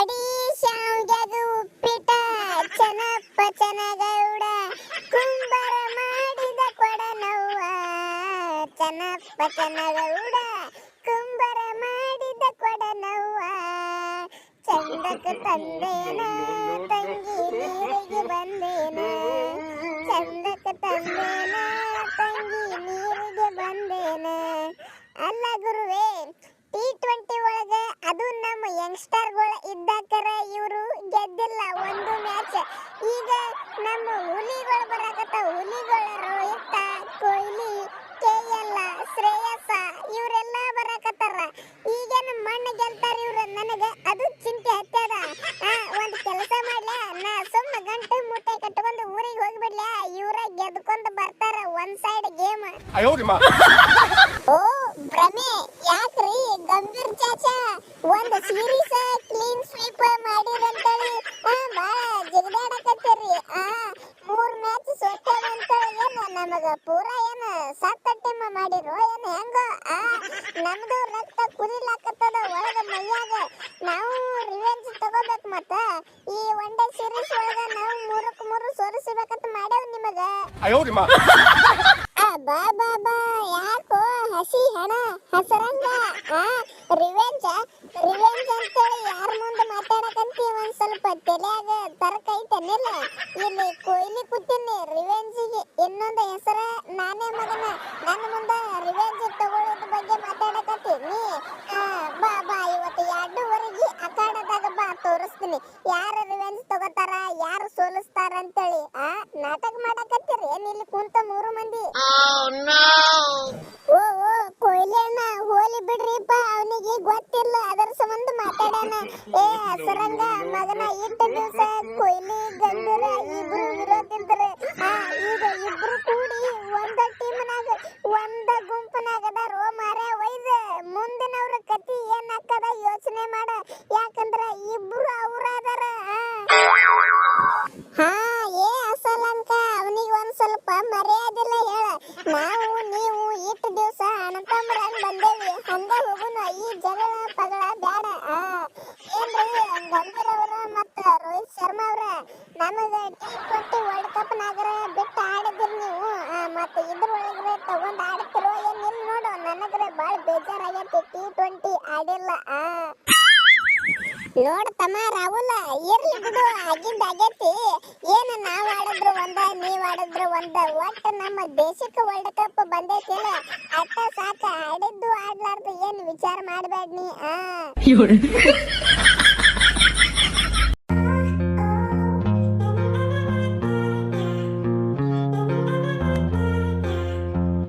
ಮಡಿ ಶಾವ್ಗೆದು ಉಪ್ಪಿಟ, ಚನಪ್ಪ ಚನಗೌಡ, ಕುಂಬರ ಮಾಡಿದ ಕೊಡನವ್ವ. ಚನಪ್ಪ ಚನಗೌಡ, ಕುಂಬರ ಮಾಡಿದ ಕೊಡನವ್ವ. ಚಂದಕ್ಕೆ ತಂದೇನ ಯಂಗ್ಸ್ಟರ್ಗಳು ಇದ್ದಾಕರ ಇವರು ಗೆದ್ದಿಲ್ಲ ಒಂದು ಮ್ಯಾಚ್. ಈಗ ನಮ್ಮ ಹುಲಿಗಳು ಬರಕತ್ತ ಹುಲಿಗಳು ರೋಹಿತ ಕೊಹ್ಲಿ ಕೆ ಶ್ರೇಯಸ್ ಇವರೆಲ್ಲ ಬರಕತ್ತಾರ. ಈಗೇನು ಮಣ್ಣು ಗೆಲ್ತಾರ ಇವ್ರು. ನನಗೆ ಅದು ಚಿಂತೆ ಹತ್ತದ ಒಂದು ಕೆಲಸ ಮಾಡ್ಲ. ನಾ ಸುಮ್ಮ ಗಂಟೆ ಮೂಟೆ ಕಟ್ಕೊಂಡು ಊರಿಗೆ ಹೋಗಿಬಿಡ್ಲಿ. ಇವರ ಗೆದ್ಕೊಂಡು ಬರ್ತಾರ ಒಂದ್ ಸೈಡ್ ಗೇಮ್ ಓ ಭ್ರಮೆ ಯಾಕ್ರಿ? ಗಂಭೀರ್ ಚಾಚಾ, ಒಂದು ಸೀರೀಸ್ ಕ್ಲೀನ್ ಸ್ವೀಪ್ ಮಾಡಿರಂತೇಳಿ? ಬಾಳ ಜಿಗದಾಡಕತ್ತೀರಿ. ಆ, ಮೂರ್ ಮ್ಯಾಚ್ ಸೋತೇವ ಏನು? ನಮಗ ಪೂರ ಏನು ಸತ್ತ ಟೀಮ್ ಮಾಡಿರೋ? ಏನ ಹೆಂಗೋ? ಆ, ನಮ್ದು ರಕ್ತ ಕುದಿಲಾಕತ್ತದ ಒಳಗ ಮೈಯಾಗ. ನಾವು ರಿವೆಂಜ್ ತಗೋಬೇಕು ಮತ್ತ? ಈ ಒನ್ ಡೇ ಸೀರೀಸ್ ಒಳಗ ನಾವು ಮೂರಕ್ಕೆ ಮೂರು ಸೋರಿಸಬೇಕಂತ ಮಾಡ್ಯಾವ ನಿಮಗ. 哎 ಹಸರಂಗ ರಿವೆಂಜ್ ರಿವೆಂಜ್ ಅಂತೇಳಿ ಯಾರ ಮುಂದೆ ಮಾತಾಡಕಂತಿ ಒಂದ್ ಸ್ವಲ್ಪ ತಲೆಯಾಗ ತರಕ ಐತನಿಲ್ಲ. ಇಲ್ಲಿ ಕೊಯ್ಲಿ ಕೂತೀನಿ ರಿವೆಂಜಿಗೆ ಇನ್ನೊಂದು ಹೆಸರ ನಾನೇ ಮಗನ. ನನ್ನ ಮುಂದೆ ರಿವೆಂಜ್ ತಗೊಳ್ಳೋದ್ ಬಗ್ಗೆ ಮಾತಾಡಕತ್ತಿ. ಆ, ಬಾ ಬಾ ಇವತ್ತು ಎರಡೂವರೆಗೆ ಅಖಾಡದಾಗ ಬಾ ತೋರಿಸ್ತೀನಿ. ಯಾರು ರಿವೆಂಜ್ ತಗೋತಾರ ಯಾರು ಸೋಲಿಸ್ತಾರ ಅಂತೇಳಿ. ಆ ನಾಟಕ ಮಾಡಕತ್ತೀರಿ? ಏನ್ ಇಲ್ಲಿ ಕುಂತ ಮೂರು ಮಂದಿ? ಗೊತ್ತಿಲ್ಲ ಅದರ ಸಂಬಂಧ ಮಾತಾಡೋಣ. ಏ ಹಸರಂಗ ಮಗನ ಇಟ್ಟ ದಿವಸ ಕೊಹ್ಲಿ ಗಂಭೀರ ಇಬ್ರು ವಿರೋಧಿದ್ರು ಈಗ ಇಬ್ರು ಕೂಡಿ ಒಂದ ಟೀಮ್ನಾಗ, ಒಂದ ಗುಂಪನಾಗ ಅದಾರೋ ಮಾರ ಒಯ್ದ ಮುಂದಿನವ್ರ ಕತಿ ಏನಾಕದ ಯೋಚನೆ ಮಾಡ. ಯಾಕಂದ್ರ ಇಬ್ರು ಅವ್ರ ಅದಾರ ಹಾ, ಏ, ಅಸಲಂಕ, ಅವನಿಗೆ ಒಂದ್ ಸ್ವಲ್ಪ ಮರ್ಯಾದಿಲ್ಲ ಹೇಳ. ನಾವು, ನೀವು ಇಟ್ಟ ದಿವಸ ಅಣ್ಣತಮ್ಮರಂಗ್ ಬಂದೇವಿ. ಹಂಗ ಹೋಗುನ, ಈ ಪಗಳ ಬ್ಯಾಡ ಆ ಏನ್ರಿ ಗಂಭೀರ್ ಅವ್ರ ಮತ್ತ ರೋಹಿತ್ ಶರ್ಮಾ ಅವ್ರ ನಮಗ ಟಿ ಟ್ವೆಂಟಿ ವರ್ಲ್ಡ್ ಕಪ್ ನೀವು. ಮತ್ತ ಇದ್ರೊಳಗ್ರೆ ತಗೊಂಡ್ ಆಡ್ತಿರೋ ಏನ್ ಇಲ್ಲ ನೋಡು. ನನಗ್ರೆ ಭಾಳ ಬೇಜಾರಾಗೈತಿ. T twenty ಆಡಿಲ್ಲ. ನೋಡ್ ತಮ್ಮ ರಾಹುಲ್, ಇರ್ಲಿ ಬಿಡು. ಆಗಿಂದ ಆಗೈತಿ. ಏನ್ ನಾವ್ ಆಡಿದ್ರು ಒಂದ, ನೀವ್ ಆಡಿದ್ರು ಒಂದ. ಒಟ್ಟ ನಮ್ಮ ದೇಶಕ್ಕೆ ವರ್ಲ್ಡ್ ಕಪ್ ಬಂದೈತಿಲ್ಲ ಅಟ್ಟ ಸಾಕ. ಆಡಿದ್ದು ಆಡ್ಲಾರ್ದು ಏನ್ ವಿಚಾರ ಮಾಡ್ಬೇಡ ನೀ. ಆ.